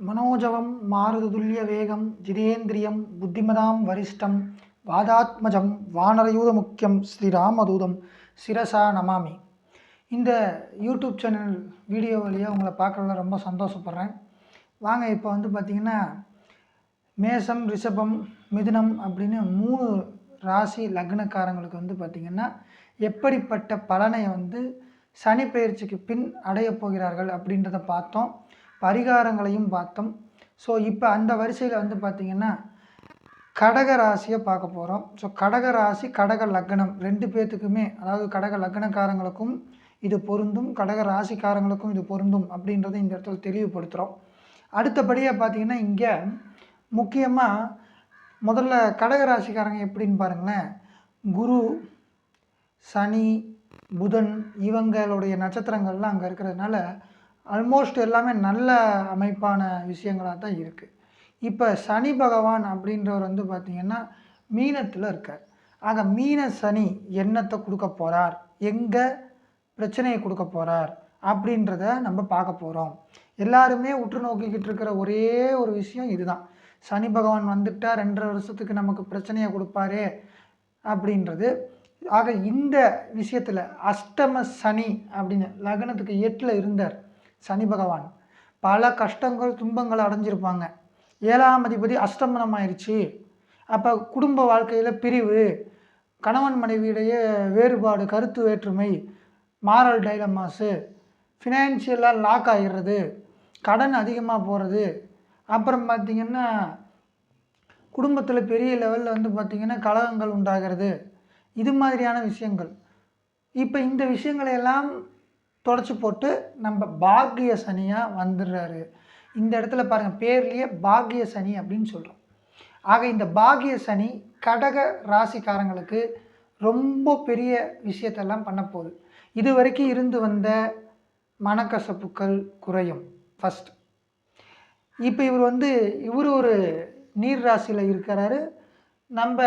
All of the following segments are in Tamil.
மனோஜவம் மாருதுல்ய வேகம் ஜிதேந்திரியம் புத்திமதாம் வரிஷ்டம் வாதாத்மஜம் வானரயூத முக்கியம் ஸ்ரீராமதூதம் சிரசா நமாமி. இந்த யூடியூப் சேனல் வீடியோ வழியாக உங்களை பார்க்குறதுல ரொம்ப சந்தோஷப்படுறேன். வாங்க இப்போ வந்து பார்த்திங்கன்னா மேசம் ரிஷபம் மிதுனம் அப்படின்னு மூணு ராசி லக்னக்காரங்களுக்கு வந்து பார்த்திங்கன்னா எப்படிப்பட்ட பலனை வந்து சனி பயிற்சிக்கு பின் அடையப் போகிறார்கள் அப்படின்றத பார்த்தோம். பரிகாரங்களையும் பார்த்தோம். ஸோ இப்போ அந்த வரிசையில் வந்து பார்த்திங்கன்னா கடக ராசியை பார்க்க போகிறோம் ஸோ கடக ராசி கடக லக்னம் ரெண்டு பேர்த்துக்குமே அதாவது கடக லக்னக்காரங்களுக்கும் இது பொருந்தும் கடக ராசிக்காரங்களுக்கும் இது பொருந்தும் அப்படின்றத இந்த இடத்துல தெளிவுபடுத்துகிறோம் அடுத்தபடியாக பார்த்திங்கன்னா இங்கே முக்கியமாக முதல்ல கடக ராசிக்காரங்க எப்படின்னு பாருங்களேன். குரு சனி புதன் இவங்களுடைய நட்சத்திரங்கள்லாம் அங்கே இருக்கிறதுனால ஆல்மோஸ்ட் எல்லாமே நல்ல அமைப்பான விஷயங்களாக தான் இருக்குது இப்போ சனி பகவான் அப்படின்றவர் வந்து பார்த்திங்கன்னா மீனத்தில் இருக்கார். ஆக மீன சனி என்னத்தை கொடுக்க போகிறார் எங்கே பிரச்சனையை கொடுக்க போகிறார் அப்படின்றத நம்ம பார்க்க போகிறோம் எல்லாருமே உற்று நோக்கிக்கிட்டு இருக்கிற ஒரே ஒரு விஷயம் இதுதான். சனி பகவான் வந்துட்டா ரெண்டரை வருஷத்துக்கு நமக்கு பிரச்சனையை கொடுப்பாரே அப்படின்றது. ஆக இந்த விஷயத்தில் அஷ்டம சனி அப்படின்னு லக்னத்துக்கு எட்டில் இருந்தார். சனி பகவான். பல கஷ்டங்கள் துன்பங்கள் அடைஞ்சிருப்பாங்க. ஏழாம் அதிபதி அஷ்டமனம் ஆயிடுச்சு அப்போ குடும்ப வாழ்க்கையில் பிரிவு கணவன் மனைவியிடையே வேறுபாடு கருத்து வேற்றுமை மாரல் டைலமாஸு ஃபினான்ஷியலாக லாக் ஆகிடுறது கடன் அதிகமாக போகிறது அப்புறம் பார்த்திங்கன்னா குடும்பத்தில் பெரிய லெவலில் வந்து பார்த்திங்கன்னா கலகங்கள் உண்டாகிறது. இது மாதிரியான விஷயங்கள். இப்போ இந்த விஷயங்களையெல்லாம் தொடச்சி போட்டு நம்ம பாக்கிய சனியாக வந்துடுறாரு. இந்த இடத்துல பாருங்கள் பேர்லேயே பாக்கிய சனி அப்படின்னு சொல்கிறோம் ஆக இந்த பாக்கிய சனி கடக ராசிக்காரங்களுக்கு ரொம்ப பெரிய விஷயத்தெல்லாம் பண்ண போகுது. இது வரைக்கும் இருந்து வந்த மனக்கசப்புக்கள் குறையும் ஃபஸ்ட் இப்போ இவர் வந்து இவர் ஒரு நீர் ராசியில் இருக்கிறாரு. நம்ம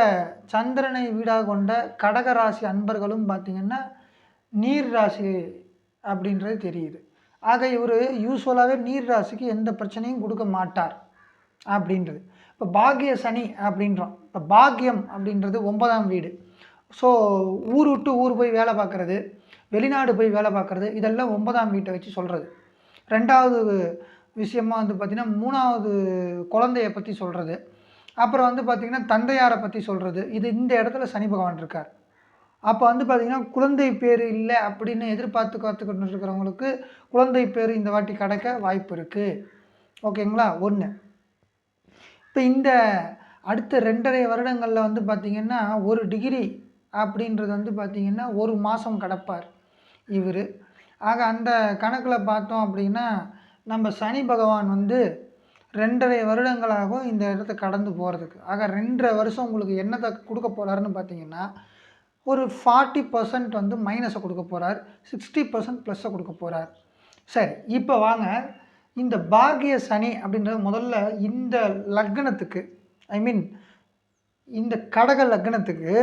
சந்திரனை வீடாக கொண்ட கடக ராசி அன்பர்களும் பார்த்திங்கன்னா நீர் ராசி அப்படின்றது தெரியுது. ஆக இவர் யூஸ்வலாகவே நீர் ராசிக்கு எந்த பிரச்சனையும் கொடுக்க மாட்டார் அப்படின்றது. இப்போ பாக்கிய சனி அப்படின்றோம். இப்போ பாக்கியம் அப்படின்றது ஒன்பதாம் வீடு. ஸோ ஊர் விட்டு ஊர் போய் வேலை பார்க்குறது வெளிநாடு போய் வேலை பார்க்குறது இதெல்லாம் ஒன்பதாம் வீட்டை வச்சு சொல்கிறது ரெண்டாவது விஷயமா வந்து பார்த்திங்கன்னா மூணாவது குழந்தைய பற்றி சொல்கிறது அப்புறம் வந்து பார்த்திங்கன்னா தந்தையாரை பற்றி சொல்கிறது இது இந்த இடத்துல சனி பகவான் இருக்கார். அப்போ வந்து பார்த்திங்கன்னா குழந்தை பேர் இல்லை அப்படின்னு எதிர்பார்த்து காத்துக்கிட்டு இருக்கிறவங்களுக்கு குழந்தை பேர் இந்த வாட்டி கிடைக்க வாய்ப்பு இருக்குது ஓகேங்களா? ஒன்று இப்போ இந்த அடுத்த ரெண்டரை வருடங்களில் வந்து பார்த்திங்கன்னா ஒரு டிகிரி அப்படின்றது வந்து பார்த்திங்கன்னா ஒரு மாதம் கிடப்பார் இவர். ஆக அந்த கணக்கில் பார்த்தோம் அப்படின்னா நம்ம சனி பகவான் வந்து ரெண்டரை வருடங்களாகும் இந்த இடத்த கடந்து போகிறதுக்கு ஆக ரெண்டரை வருஷம் உங்களுக்கு என்னத்தை கொடுக்க போகிறாருன்னு பார்த்தீங்கன்னா ஒரு ஃபார்ட்டி பர்சன்ட் வந்து மைனஸை கொடுக்க போகிறார் சிக்ஸ்டி பர்சன்ட் ப்ளஸ்ஸை கொடுக்க போகிறார் சரி இப்போ வாங்க. இந்த பாகிய சனி அப்படின்றது முதல்ல இந்த லக்னத்துக்கு ஐ மீன் இந்த கடக லக்னத்துக்கு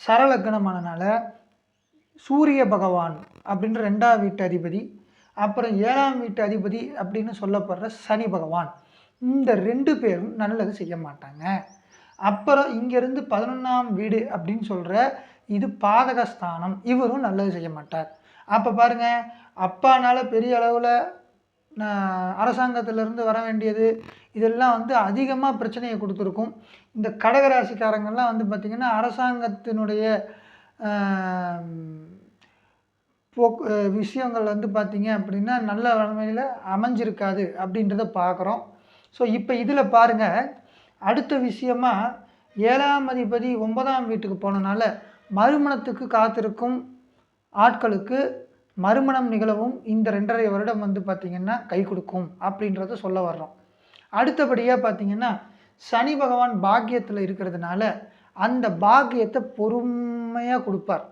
சரலக்னமானனால சூரிய பகவான் அப்படின்ற ரெண்டாம் வீட்டு அதிபதி அப்புறம் ஏழாம் வீட்டு அதிபதி அப்படின்னு சொல்லப்படுற சனி பகவான். இந்த ரெண்டு பேரும் நல்லது செய்ய மாட்டாங்க. அப்புறம் இங்கேருந்து பதினொன்றாம் வீடு அப்படின்னு சொல்கிற இது பாதகஸ்தானம். இவரும் நல்லது செய்ய மாட்டார். அப்போ பாருங்கள் அப்பானால பெரிய அளவில் அரசாங்கத்திலேருந்து வர வேண்டியது இதெல்லாம் வந்து அதிகமாக பிரச்சனையை கொடுத்துருக்கும். இந்த கடகராசிக்காரங்கள்லாம் வந்து பார்த்திங்கன்னா அரசாங்கத்தினுடைய போக் விஷயங்கள் வந்து பார்த்திங்க அப்படின்னா நல்ல நிலைமையில் அமைஞ்சிருக்காது அப்படின்றத பார்க்குறோம் ஸோ இப்போ இதில் பாருங்கள் அடுத்த விஷயமா ஏழாம் அதிபதி ஒன்பதாம் வீட்டுக்கு போனனால மறுமணத்துக்கு காத்திருக்கும் ஆட்களுக்கு மறுமணம் நிகழவும் இந்த ரெண்டரை வருடம் வந்து பார்த்திங்கன்னா கை கொடுக்கும் அப்படின்றத சொல்ல வர்றோம். அடுத்தபடியாக பார்த்திங்கன்னா சனி பகவான் பாக்கியத்தில் இருக்கிறதுனால அந்த பாக்கியத்தை பொறுமையாக கொடுப்பார்.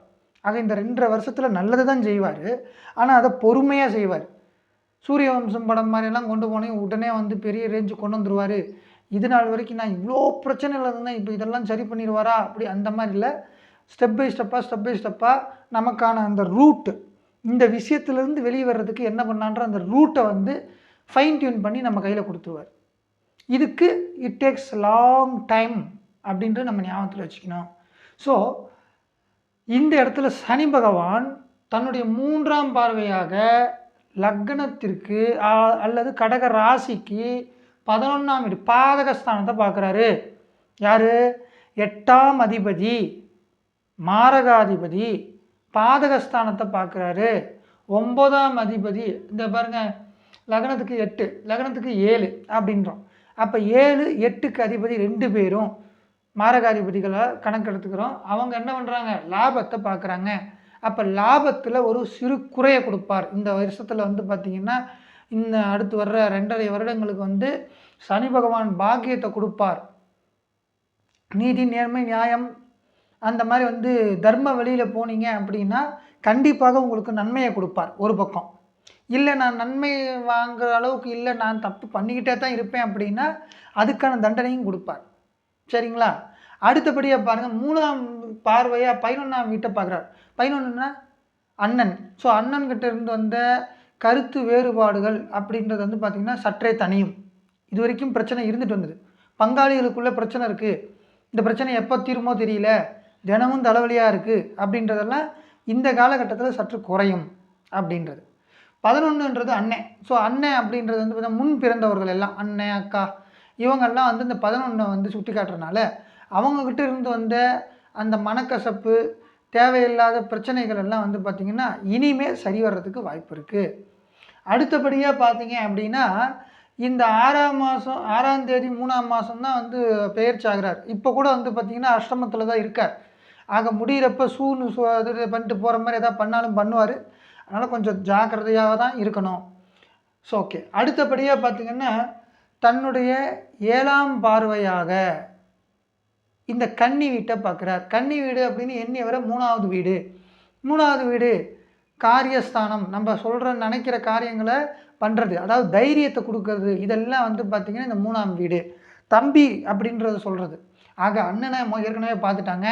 ஆக இந்த ரெண்டரை வருஷத்தில் நல்லது தான் செய்வார். ஆனால் அதை பொறுமையாக செய்வார். சூரிய வம்சம் படம் மாதிரியெல்லாம் கொண்டு போனே உடனே வந்து பெரிய ரேஞ்சு கொண்டு வந்துடுவார் இது நாள் வரைக்கும் நான் இவ்வளோ பிரச்சனையில் இருந்தேன் இப்போ இதெல்லாம் சரி பண்ணிடுவாரா? அப்படி அந்த மாதிரி இல்லை. ஸ்டெப் பை ஸ்டெப்பாக ஸ்டெப் பை ஸ்டெப்பாக நமக்கான அந்த ரூட்டு இந்த விஷயத்துலேருந்து வெளியே வர்றதுக்கு என்ன பண்ணான்ற அந்த ரூட்டை வந்து ஃபைன் டியூன் பண்ணி நம்ம கையில் கொடுத்துருவார். இதுக்கு இட் டேக்ஸ் லாங் டைம் அப்படின்ட்டு நம்ம ஞாபகத்தில் வச்சுக்கணும். ஸோ இந்த இடத்துல சனி பகவான் தன்னுடைய மூன்றாம் பார்வையாக லக்னத்திற்கு அல்லது கடக ராசிக்கு பதினொன்றாம் வீடு பாதகஸ்தானத்தை பார்க்குறாரு. யார்? எட்டாம் அதிபதி. மாரகாதிபதி பாதகஸ்தானத்தை பார்க்குறாரு. ஒம்பதாம் அதிபதி இந்த பாருங்க லக்னத்துக்கு எட்டு லக்னத்துக்கு ஏழு அப்படின்றோம். அப்போ ஏழு எட்டுக்கு அதிபதி ரெண்டு பேரும் மாரகாதிபதிகளை கணக்கெடுத்துக்கிறோம். அவங்க என்ன பண்ணுறாங்க லாபத்தை பார்க்குறாங்க. அப்போ லாபத்தில் ஒரு சிறு குறையை கொடுப்பார். இந்த வருஷத்தில் வந்து பார்த்திங்கன்னா இந்த அடுத்து வர்ற ரெண்டரை வருடங்களுக்கு வந்து சனி பகவான் பாக்கியத்தை கொடுப்பார். நீதி நேர்மை நியாயம் அந்த மாதிரி வந்து தர்ம வழியில் போனீங்க அப்படின்னா கண்டிப்பாக உங்களுக்கு நன்மையை கொடுப்பார் ஒரு பக்கம். இல்லை நான் நன்மை வாங்குற அளவுக்கு இல்லை நான் தப்பு பண்ணிக்கிட்டே தான் இருப்பேன் அப்படின்னா அதுக்கான தண்டனையும் கொடுப்பார். சரிங்களா? அடுத்தபடியாக பாருங்கள் மூணாம் பார்வையாக பதினொன்றாம் வீட்டை பார்க்குறார். பதினொன்றுன்னா அண்ணன். ஸோ அண்ணன்கிட்ட இருந்து வந்த கருத்து வேறுபாடுகள் அப்படின்றது வந்து பார்த்திங்கன்னா சற்றே தனியும். இது வரைக்கும் பிரச்சனை இருந்துட்டு வந்தது. பங்காளிகளுக்குள்ளே பிரச்சனை இருக்குது இந்த பிரச்சனை எப்போ தீருமோ தெரியல. தினமும் தலைவலியாக இருக்குது அப்படின்றதெல்லாம் இந்த காலகட்டத்தில் சற்று குறையும் அப்படின்றது. பதினொன்றுன்றது அண்ணன் ஸோ அண்ணன் அப்படின்றது வந்து பார்த்தா முன் பிறந்தவர்கள் எல்லாம் அண்ணன் அக்கா இவங்கெல்லாம் வந்து இந்த பதினொன்றை வந்து சுட்டி காட்டுறனால அவங்கக்கிட்ட இருந்து வந்த அந்த மனக்கசப்பு தேவையில்லாத பிரச்சனைகள் எல்லாம் வந்து பார்த்திங்கன்னா இனிமேல் சரி வர்றதுக்கு வாய்ப்பு இருக்குது அடுத்தபடியாக பார்த்தீங்க அப்படின்னா இந்த ஆறாம் மாதம் ஆறாம் தேதி மூணாம் மாதம் தான் வந்து பெயர்ச்சி ஆகிறார். இப்போ கூட வந்து பார்த்திங்கன்னா அஷ்டமத்தில் தான் இருக்கார். ஆக முடிகிறப்ப சூன்னு சு இது பண்ணிட்டு போகிற மாதிரி எதாவது பண்ணாலும் பண்ணுவார். அதனால் கொஞ்சம் ஜாக்கிரதையாக தான் இருக்கணும். ஸோ ஓகே அடுத்தபடியாக பார்த்திங்கன்னா தன்னுடைய ஏழாம் பார்வையாக இந்த கன்னி வீட்டை பார்க்குறார் கன்னி வீடு அப்படின்னு எண்ணி வர மூணாவது வீடு. மூணாவது வீடு காரியஸ்தானம். நம்ம சொல்கிற நினைக்கிற காரியங்களை பண்ணுறது அதாவது தைரியத்தை கொடுக்கறது. இதெல்லாம் வந்து பார்த்திங்கன்னா இந்த மூணாம் வீடு. தம்பி அப்படின்றத சொல்கிறது ஆக அண்ணனை ஏற்கனவே பார்த்துட்டாங்க.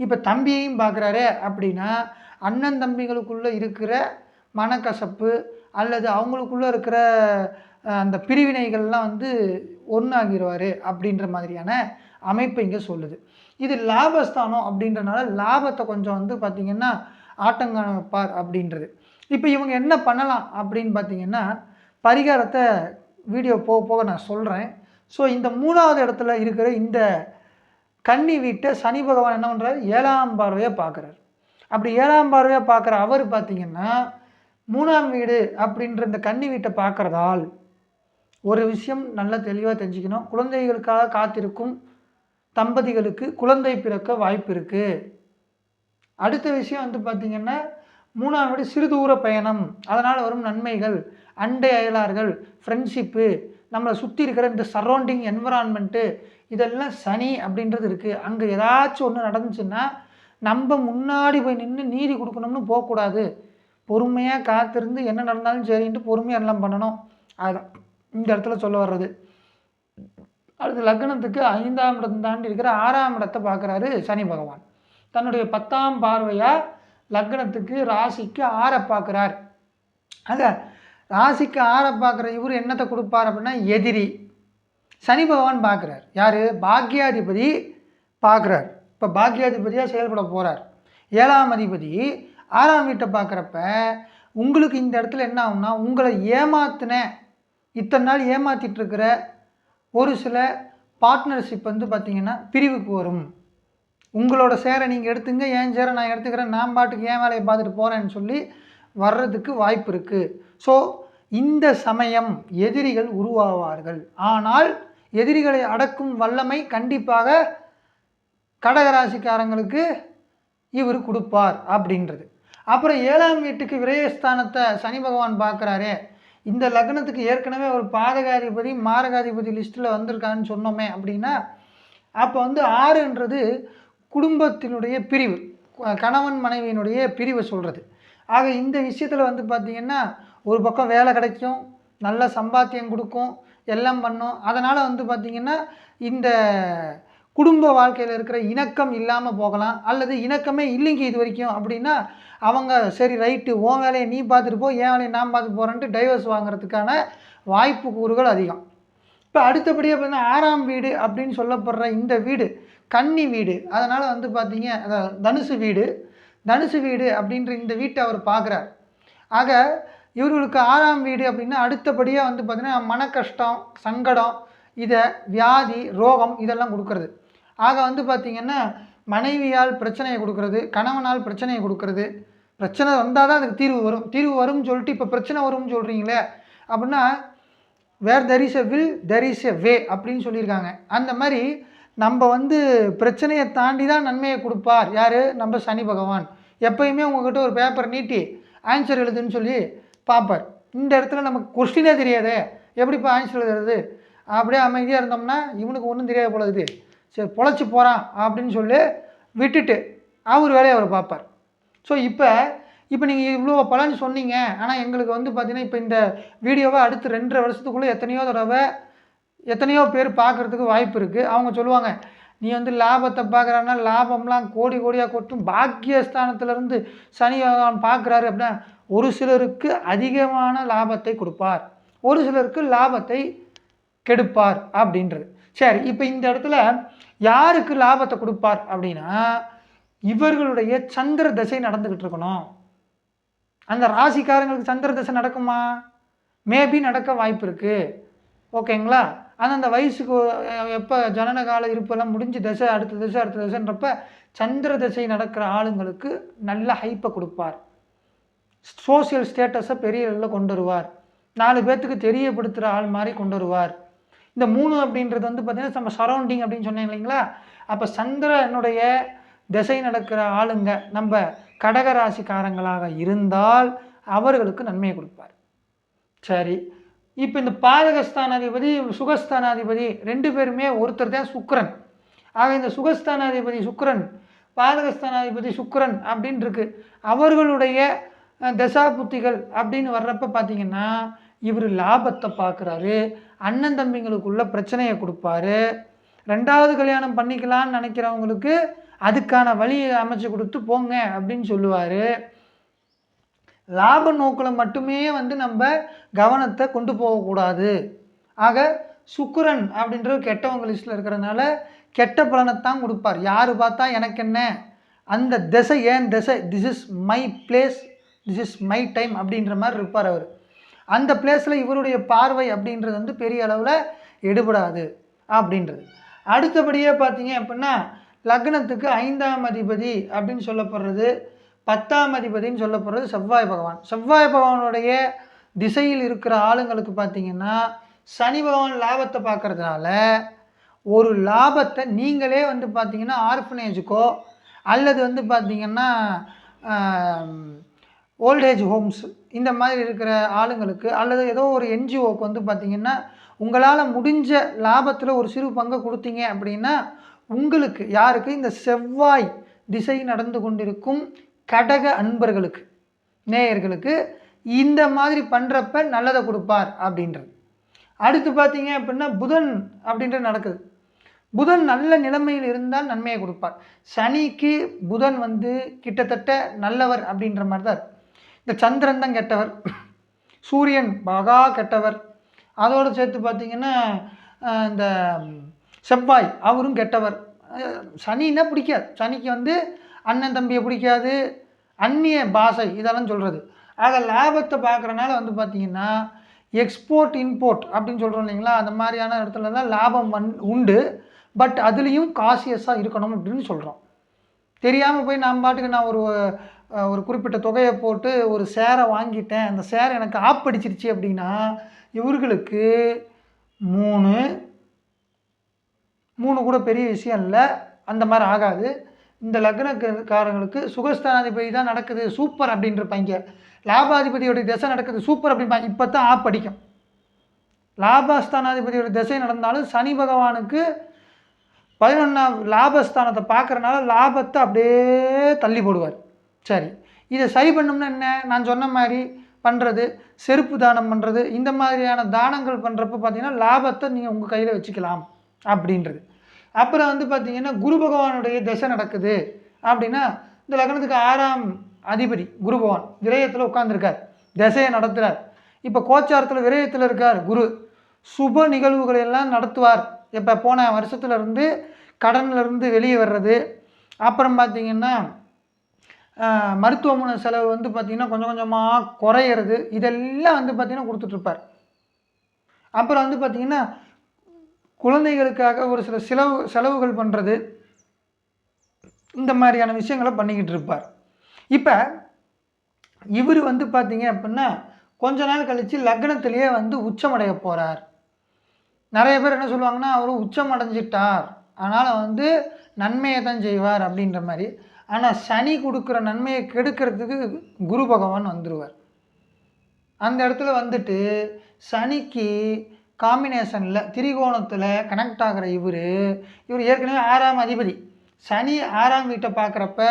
இப்போ தம்பியையும் பார்க்குறாரு அப்படின்னா அண்ணன் தம்பிகளுக்குள்ளே இருக்கிற மனக்கசப்பு அல்லது அவங்களுக்குள்ளே இருக்கிற அந்த பிரிவினைகள்லாம் வந்து ஒன்றாகிடுவார் அப்படின்ற மாதிரியான அமைப்பு இங்கே சொல்லுது. இது லாபஸ்தானம் அப்படின்றனால லாபத்தை கொஞ்சம் வந்து பார்த்திங்கன்னா ஆட்டங்கான வைப்பார் அப்படின்றது. இப்போ இவங்க என்ன பண்ணலாம் அப்படின்னு பார்த்தீங்கன்னா பரிகாரத்தை வீடியோ போக போக நான் சொல்கிறேன் ஸோ இந்த மூணாவது இடத்துல இருக்கிற இந்த கன்னி வீட்டை சனி பகவான் என்ன பண்ணுறாரு ஏழாம் பார்வையாக பார்க்குறாரு. அப்படி ஏழாம் பார்வையாக பார்க்குற அவர் பார்த்தீங்கன்னா மூணாம் வீடு அப்படின்ற இந்த கன்னி வீட்டை பார்க்குறதால் ஒரு விஷயம் நல்லா தெளிவாக தெரிஞ்சுக்கணும். குழந்தைகளுக்காக காத்திருக்கும் தம்பதிகளுக்கு குழந்தை பிறக்க வாய்ப்பு இருக்குது அடுத்த விஷயம் வந்து பார்த்திங்கன்னா மூணாம் வீடு சிறுதூர பயணம். அதனால் வரும் நன்மைகள். அண்டை அயலார்கள் ஃப்ரெண்ட்ஷிப்பு நம்மளை சுற்றி இருக்கிற இந்த சரௌண்டிங் என்விரான்மெண்ட்டு இதெல்லாம் சனி அப்படின்றது இருக்குது அங்கே ஏதாச்சும் ஒன்று நடந்துச்சுன்னா நம்ம முன்னாடி போய் நின்று நீதி கொடுக்கணும்னு போகக்கூடாது. பொறுமையாக காத்திருந்து என்ன நடந்தாலும் சரின்ட்டு பொறுமையாக எல்லாம் பண்ணணும். அதுதான். இந்த இடத்துல சொல்ல வர்றது. அடுத்து லக்னத்துக்கு ஐந்தாம் இடம் தாண்டி இருக்கிற ஆறாம் இடத்தை பார்க்குறாரு சனி பகவான். தன்னுடைய பத்தாம் பார்வையாக லக்னத்துக்கு ராசிக்கு ஆறை பார்க்குறார். ஆக ராசிக்கு ஆற பார்க்குற இவர் என்னத்தை கொடுப்பார் அப்படின்னா எதிரி. சனி பகவான் பார்க்குறார். யார்? பாக்யாதிபதி பார்க்குறார். இப்போ பாக்யாதிபதியாக செயல்பட போகிறார் ஏழாம் அதிபதி ஆறாம் வீட்டை பார்க்குறப்ப உங்களுக்கு இந்த இடத்துல என்ன ஆகும்னா உங்களை ஏமாத்தின இத்தனை நாள் ஏமாத்திட்டுருக்கிற ஒரு சில பார்ட்னர்ஷிப் வந்து பார்த்திங்கன்னா பிரிவுக்கு வரும். உங்களோட சேரை நீங்கள் எடுத்துங்க ஏன் சேரை நான் எடுத்துக்கிறேன் நான் பாட்டுக்கு ஏன் வேலையை பார்த்துட்டு போகிறேன்னு சொல்லி வர்றதுக்கு வாய்ப்பு இருக்குது ஸோ இந்த சமயம் எதிரிகள் உருவாவார்கள். ஆனால் எதிரிகளை அடக்கும் வல்லமை கண்டிப்பாக கடகராசிக்காரங்களுக்கு இவர் கொடுப்பார் அப்படின்றது. அப்புறம் ஏழாம் வீட்டுக்கு விரயஸ்தானத்தை சனி பகவான் பார்க்குறாரே இந்த லக்னத்துக்கு ஏற்கனவே ஒரு பாதகாதிபதி மாரகாதிபதி லிஸ்ட்டில் வந்திருக்கான்னு சொன்னோமே அப்படின்னா அப்போ வந்து ஆறுன்றது குடும்பத்தினுடைய பிரிவு கணவன் மனைவியினுடைய பிரிவை சொல்கிறது ஆக இந்த விஷயத்தில் வந்து பார்த்திங்கன்னா ஒரு பக்கம் வேலை கிடைக்கும் நல்ல சம்பாத்தியம் கொடுக்கும் எல்லாம் பண்ணும். அதனால் வந்து பார்த்திங்கன்னா இந்த குடும்ப வாழ்க்கையில் இருக்கிற இணக்கம் இல்லாமல் போகலாம். அல்லது இணக்கமே இல்லைங்க இது வரைக்கும். அப்படின்னா அவங்க சரி ரைட்டு உன் வேலையை நீ பார்த்துட்டு போ என் வேலையை நான் பார்த்து போகிறேன்ட்டு டைவர்ஸ் வாங்குறதுக்கான வாய்ப்பு கூறுகள் அதிகம். இப்போ அடுத்தபடியாக பார்த்தீங்கன்னா ஆறாம் வீடு அப்படின்னு சொல்லப்படுற இந்த வீடு கன்னி வீடு. அதனால் வந்து பார்த்தீங்க அதாவது தனுசு வீடு. தனுசு வீடு அப்படின்ற இந்த வீட்டை அவர் பார்க்குறார். ஆக இவர்களுக்கு ஆறாம் வீடு அப்படின்னா அடுத்தபடியாக வந்து பார்த்திங்கன்னா மன கஷ்டம் சங்கடம் இதை வியாதி ரோகம் இதெல்லாம் கொடுக்கறது. ஆக வந்து பார்த்திங்கன்னா மனைவியால் பிரச்சனையை கொடுக்கறது கணவனால் பிரச்சனையை கொடுக்கறது. பிரச்சனை வந்தால் தான் அதுக்கு தீர்வு வரும். தீர்வு வரும்னு சொல்லிட்டு இப்போ பிரச்சனை வரும்னு சொல்கிறீங்களே அப்படின்னா where there is a will there is a way அப்படின்னு சொல்லியிருக்காங்க. அந்த மாதிரி நம்ம வந்து பிரச்சனையை தாண்டி தான் நன்மையை கொடுப்பார் யார்? நம்ம சனி பகவான். எப்பயுமே உங்ககிட்ட ஒரு பேப்பர் நீட்டி ஆன்சர் எழுதுன்னு சொல்லி பார்ப்பார் இந்த இடத்துல நமக்கு கொஸ்டினே தெரியாது. எப்படிப்பா ஆன்சர் எழுதுறது? அப்படியே அமைதியாக இருந்தோம்னா இவனுக்கு ஒன்றும் தெரியாது போல இது சரி பொழைச்சி போகிறான் அப்படின்னு சொல்லி விட்டுட்டு அவர் வேலையை அவர் பார்ப்பார் ஸோ இப்போ இப்போ நீங்கள் இவ்வளோ பலன் சொன்னீங்க. ஆனால் எங்களுக்கு வந்து பார்த்தீங்கன்னா இப்போ இந்த வீடியோவை அடுத்து ரெண்டரை வருஷத்துக்குள்ளே எத்தனையோ தடவை எத்தனையோ பேர் பார்க்குறதுக்கு வாய்ப்பு இருக்குது அவங்க சொல்லுவாங்க நீ வந்து லாபத்தை பார்க்குறான்னா லாபம்லாம் கோடி கோடியாக கொட்டும். பாக்கியஸ்தானத்திலிருந்து சனி பகவான் பார்க்குறாரு அப்படின்னா ஒரு சிலருக்கு அதிகமான லாபத்தை கொடுப்பார். ஒரு சிலருக்கு லாபத்தை கெடுப்பார் அப்படின்றது. சரி இப்போ இந்த இடத்துல யாருக்கு லாபத்தை கொடுப்பார் அப்படின்னா இவர்களுடைய சந்திர தசை நடந்துக்கிட்டு இருக்கணும். அந்த ராசிக்காரங்களுக்கு சந்திர தசை நடக்குமா? மேபி நடக்க வாய்ப்பு இருக்குது ஓகேங்களா ஆனால் அந்த வயசுக்கு எப்போ ஜனன கால இருப்பெல்லாம் முடிஞ்சு தசை அடுத்த தசை அடுத்த தசைன்றப்ப சந்திர தசை நடக்கிற ஆளுங்களுக்கு நல்ல ஹைப்பை கொடுப்பார். சோசியல் ஸ்டேட்டஸை பெரிய லெவலில் கொண்டு வருவார். நாலு பேர்த்துக்கு தெரியப்படுத்துகிற ஆள் மாதிரி கொண்டு வருவார். இந்த மூணு அப்படின்றது வந்து பார்த்திங்கன்னா நம்ம சரௌண்டிங் அப்படின்னு சொன்னேன் இல்லைங்களா? அப்போ சந்திரனுடைய திசை நடக்கிற ஆளுங்க நம்ம கடக ராசிக்காரங்களாக இருந்தால் அவர்களுக்கு நன்மையை கொடுப்பார். சரி இப்போ இந்த பாதகஸ்தானாதிபதி சுகஸ்தானாதிபதி ரெண்டு பேருமே ஒருத்தர் தான் சுக்கரன். ஆக இந்த சுகஸ்தானாதிபதி சுக்கரன் பாதகஸ்தானாதிபதி சுக்கரன் அப்படின்னு இருக்கு அவர்களுடைய தசாபுத்திகள் அப்படின்னு வர்றப்ப பார்த்தீங்கன்னா இவர் லாபத்தை பார்க்குறாரு அண்ணன் தம்பிங்களுக்குள்ள பிரச்சனையை கொடுப்பாரு. ரெண்டாவது கல்யாணம் பண்ணிக்கலாம்னு நினைக்கிறவங்களுக்கு அதுக்கான வழியை அமைச்சு கொடுத்து போங்க அப்படின்னு சொல்லுவார். லாப நோக்கில் மட்டுமே வந்து நம்ம கவனத்தை கொண்டு போகக்கூடாது. ஆக சுக்கரன் அப்படின்ற கெட்டவங்க லிஸ்ட்டில் இருக்கிறதுனால கெட்ட பலனைத்தான் கொடுப்பார். யார் பார்த்தா எனக்கு என்ன? அந்த திசை ஏன் திசை? This is my place this is my time அப்படின்ற மாதிரி இருப்பார் அவர். அந்த பிளேஸில் இவருடைய பார்வை அப்படின்றது வந்து பெரிய அளவில் எடுபடாது அப்படின்றது. அடுத்தபடியே பார்த்தீங்க அப்படின்னா லக்னத்துக்கு ஐந்தாம் அதிபதி அப்படின்னு சொல்லப்படுறது. பத்தாம் சொல்ல போகிறது செவ்வாய் பகவான். செவ்வாய் பகவானுடைய திசையில் இருக்கிற ஆளுங்களுக்கு பார்த்தீங்கன்னா சனி பகவான் லாபத்தை பார்க்கறதுனால ஒரு லாபத்தை நீங்களே வந்து பார்த்தீங்கன்னா ஆர்ஃபனேஜுக்கோ அல்லது வந்து பார்த்திங்கன்னா ஓல்டேஜ் ஹோம்ஸ் இந்த மாதிரி இருக்கிற ஆளுங்களுக்கு அல்லது ஏதோ ஒரு என்ஜிஓக்கு வந்து பார்த்திங்கன்னா உங்களால் முடிஞ்ச லாபத்தில் ஒரு சிறு பங்கை கொடுத்தீங்க அப்படின்னா உங்களுக்கு யாருக்கு? இந்த செவ்வாய் திசை நடந்து கொண்டிருக்கும் கடக அன்பர்களுக்கு நேயர்களுக்கு இந்த மாதிரி பண்ணுறப்ப நல்லதை கொடுப்பார் அப்படின்றது. அடுத்து பார்த்தீங்க அப்படின்னா புதன் அப்படின்றது நடக்குது. புதன் நல்ல நிலைமையில் இருந்தால் நன்மையை கொடுப்பார். சனிக்கு புதன் வந்து கிட்டத்தட்ட நல்லவர் அப்படின்ற மாதிரி தான் இந்த சந்திரன் தான் கெட்டவர். சூரியன் மகா கெட்டவர். அதோடு சேர்த்து பார்த்திங்கன்னா இந்த செவ்வாய் அவரும் கெட்டவர். சனின்னா பிடிக்காது. சனிக்கு வந்து அண்ணன் தம்பியை பிடிக்காது அந்நிய பாஷை இதெல்லாம் சொல்கிறது ஆக லாபத்தை பார்க்குறனால வந்து பார்த்திங்கன்னா எக்ஸ்போர்ட் இம்போர்ட் அப்படின்னு சொல்கிறோம் இல்லைங்களா? அந்த மாதிரியான இடத்துல தான் லாபம் வந் உண்டு. பட் அதுலேயும் காசியஸாக இருக்கணும் அப்படின்னு சொல்கிறோம் தெரியாமல் போய் நான் பாட்டுக்கு நான் ஒரு ஒரு குறிப்பிட்ட தொகையை போட்டு ஒரு சேரை வாங்கிட்டேன். அந்த சேரை எனக்கு ஆப்படிச்சிருச்சு அப்படின்னா இவர்களுக்கு மூணு மூணு கூட பெரிய விஷயம் இல்லை. அந்த மாதிரி ஆகாது. இந்த லக்னக்காரங்களுக்கு சுகஸ்தானாதிபதி தான் நடக்குது சூப்பர் அப்படின்றப்பாங்க லாபாதிபதியோடைய திசை நடக்குது சூப்பர் அப்படிம்பாங்க. இப்போ தான் ஆப் படிக்கும் லாபஸ்தானாதிபதியோட திசை நடந்தாலும் சனி பகவானுக்கு பதினொன்றாம் லாபஸ்தானத்தை பார்க்குறனால லாபத்தை அப்படியே தள்ளி போடுவார். சரி இதை சரி பண்ணோம்னா என்ன? நான் சொன்ன மாதிரி பண்ணுறது செருப்பு தானம் பண்ணுறது இந்த மாதிரியான தானங்கள் பண்ணுறப்ப பார்த்தீங்கன்னா லாபத்தை நீங்கள் உங்கள் கையில் வச்சுக்கலாம் அப்படின்றது. அப்புறம் வந்து பார்த்திங்கன்னா குரு பகவானுடைய திசை நடக்குது அப்படின்னா இந்த லக்னத்துக்கு ஆறாம் அதிபதி குரு பகவான் விரயத்தில் உட்காந்துருக்கார் திசையை நடத்துகிறார் இப்போ கோச்சாரத்தில் விரயத்தில் இருக்கார் குரு. சுப நிகழ்வுகளை எல்லாம் நடத்துவார். இப்போ போன வருஷத்துல இருந்து இருந்து வெளியே வர்றது. அப்புறம் பார்த்தீங்கன்னா மருத்துவமனை செலவு வந்து பார்த்திங்கன்னா கொஞ்சம் கொஞ்சமாக குறையிறது. இதெல்லாம் வந்து பார்த்திங்கன்னா கொடுத்துட்ருப்பார் அப்புறம் வந்து பார்த்திங்கன்னா குழந்தைகளுக்காக ஒரு சில செலவு செலவுகள் பண்ணுறது இந்த மாதிரியான விஷயங்களை பண்ணிக்கிட்டு இருப்பார். இப்போ இவர் வந்து பார்த்தீங்க அப்படின்னா கொஞ்ச நாள் கழித்து லக்னத்திலேயே வந்து உச்சமடைய போகிறார் நிறைய பேர் என்ன சொல்லுவாங்கன்னா அவர் உச்சம் அடைஞ்சிட்டார் அதனால் வந்து நன்மையை தான் செய்வார் அப்படின்ற மாதிரி. ஆனால் சனி கொடுக்குற நன்மையை கெடுக்கிறதுக்கு குரு பகவான் வந்துடுவார் அந்த இடத்துல வந்துட்டு சனிக்கு காம்பினேஷனில் திரிகோணத்தில் கனெக்ட் ஆகிற இவர் இவர் ஏற்கனவே ஆறாம் அதிபதி. சனி ஆறாம் வீட்டை பார்க்குறப்ப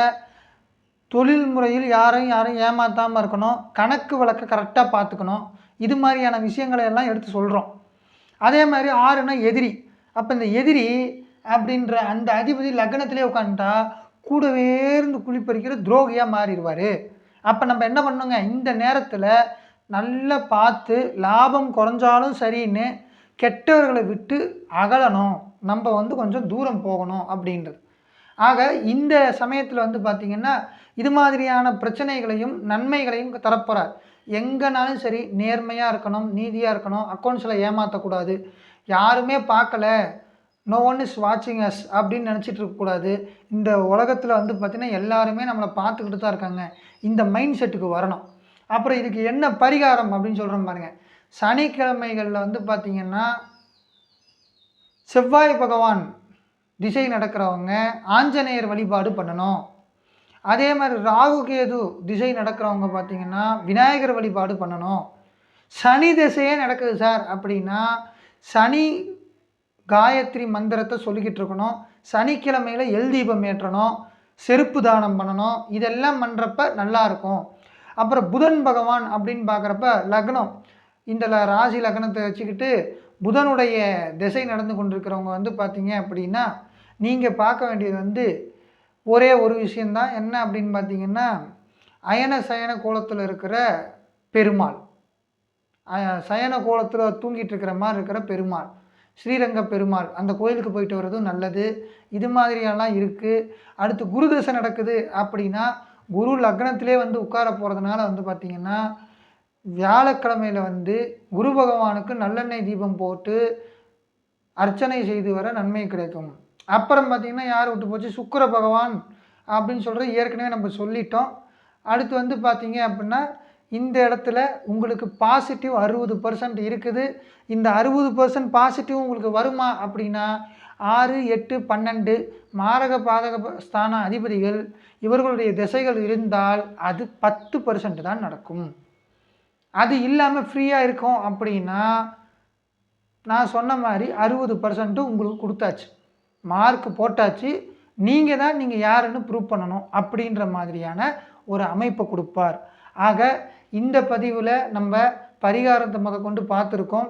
தொழில் முறையில் யாரையும் யாரும் ஏமாற்றாமல் இருக்கணும். கணக்கு வழக்கை கரெக்டாக பார்த்துக்கணும். இது மாதிரியான விஷயங்களை எல்லாம் எடுத்து சொல்கிறோம் அதே மாதிரி ஆறுனா எதிரி. அப்போ இந்த எதிரி அப்படின்ற அந்த அதிபதி லக்னத்திலே உட்காந்துட்டா கூடவே இருந்து குளிப்பறிக்கிற துரோகியாக மாறிடுவார். அப்போ நம்ம என்ன பண்ணுங்க இந்த நேரத்தில் நல்லா பார்த்து லாபம் குறைஞ்சாலும் சரின்னு கெட்டவர்களை விட்டு அகலணும். நம்ம வந்து கொஞ்சம் தூரம் போகணும் அப்படின்றது. ஆக இந்த சமயத்தில் வந்து பார்த்திங்கன்னா இது மாதிரியான பிரச்சனைகளையும் நன்மைகளையும் தரப்போகிறார் எங்கேனாலும் சரி நேர்மையாக இருக்கணும் நீதியாக இருக்கணும் அக்கௌண்ட்ஸில் ஏமாற்றக்கூடாது யாருமே பார்க்கல. நோ ஒன் இஸ் வாட்சிங் அஸ் அப்படின்னு நினச்சிட்டு இருக்கக்கூடாது இந்த உலகத்தில் வந்து பார்த்திங்கன்னா எல்லாருமே நம்மளை பார்த்துக்கிட்டு தான் இருக்காங்க. இந்த மைண்ட் செட்டுக்கு வரணும். அப்புறம் இதுக்கு என்ன பரிகாரம் அப்படின்னு சொல்கிறோம் பாருங்கள் சனிக்கிழமைகளில் வந்து பார்த்திங்கன்னா செவ்வாய் பகவான் திசை நடக்கிறவங்க ஆஞ்சநேயர் வழிபாடு பண்ணணும். அதே மாதிரி ராகு கேது திசை நடக்கிறவங்க பார்த்திங்கன்னா விநாயகர் வழிபாடு பண்ணணும். சனி திசையே நடக்குது சார் அப்படின்னா சனி காயத்ரி மந்திரத்தை சொல்லிக்கிட்டு இருக்கணும். சனிக்கிழமையில் எல் தீபம் ஏற்றணும். செருப்பு தானம் பண்ணணும். இதெல்லாம் பண்ணுறப்ப நல்லாயிருக்கும் அப்புறம் புதன் பகவான் அப்படின்னு பார்க்குறப்ப லக்னம். இந்த ல- ராசி லக்னத்தை வச்சுக்கிட்டு புதனுடைய திசை நடந்து கொண்டிருக்கிறவங்க வந்து பார்த்தீங்க அப்படின்னா நீங்கள் பார்க்க வேண்டியது வந்து ஒரே ஒரு விஷயந்தான் என்ன அப்படின்னு பார்த்தீங்கன்னா அயன சயன கோலத்தில் இருக்கிற பெருமாள். சயன கோலத்தில் தூங்கிட்டு இருக்கிற மாதிரி இருக்கிற பெருமாள். ஸ்ரீரங்க பெருமாள். அந்த கோயிலுக்கு போயிட்டு வர்றதும் நல்லது. இது மாதிரியெல்லாம் இருக்குது அடுத்து குரு தசை நடக்குது அப்படின்னா குரு லக்னத்திலே வந்து உட்கார போகிறதுனால வந்து பார்த்திங்கன்னா வியாழக்கிழமையில் வந்து குரு பகவானுக்கு நல்லெண்ணெய் தீபம் போட்டு அர்ச்சனை செய்து வர நன்மை கிடைக்கும். அப்புறம் பார்த்திங்கன்னா யார் விட்டு போச்சு? சுக்கிர பகவான் அப்படின்னு சொல்கிறது ஏற்கனவே நம்ம சொல்லிட்டோம். அடுத்து வந்து பார்த்திங்க அப்படின்னா இந்த இடத்துல உங்களுக்கு பாசிட்டிவ் அறுபது பர்சன்ட் இருக்குது. இந்த அறுபது பர்சன்ட் பாசிட்டிவ் உங்களுக்கு வருமா அப்படின்னா ஆறு எட்டு பன்னெண்டு மாரக பாதக ஸ்தான அதிபதிகள் இவர்களுடைய திசைகள் இருந்தால் அது பத்து பர்சன்ட் தான் நடக்கும். அது இல்லாமல் ஃப்ரீயாக இருக்கும் அப்படின்னா நான் சொன்ன மாதிரி அறுபது பர்சன்ட்டு உங்களுக்கு கொடுத்தாச்சு. மார்க் போட்டாச்சு. நீங்கள் தான் நீங்கள் யாருன்னு ப்ரூவ் பண்ணணும் அப்படின்ற மாதிரியான ஒரு அமைப்பை கொடுப்பார். ஆக இந்த பதிவில் நம்ம பரிகாரத்தை முத கொண்டு பார்த்துருக்கோம்.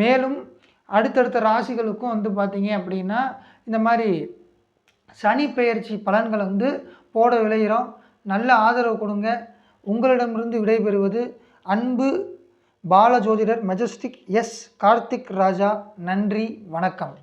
மேலும் அடுத்தடுத்த ராசிகளுக்கும் வந்து பார்த்தீங்க அப்படின்னா இந்த மாதிரி சனி பெயர்ச்சி பலன்களை வந்து போட விளைகிறோம் நல்ல ஆதரவு கொடுங்க. உங்களிடமிருந்து விடைபெறுவது அன்பு பாலஜோதிடர் மெஜஸ்டிக் எஸ் கார்த்திக் ராஜா. நன்றி வணக்கம்.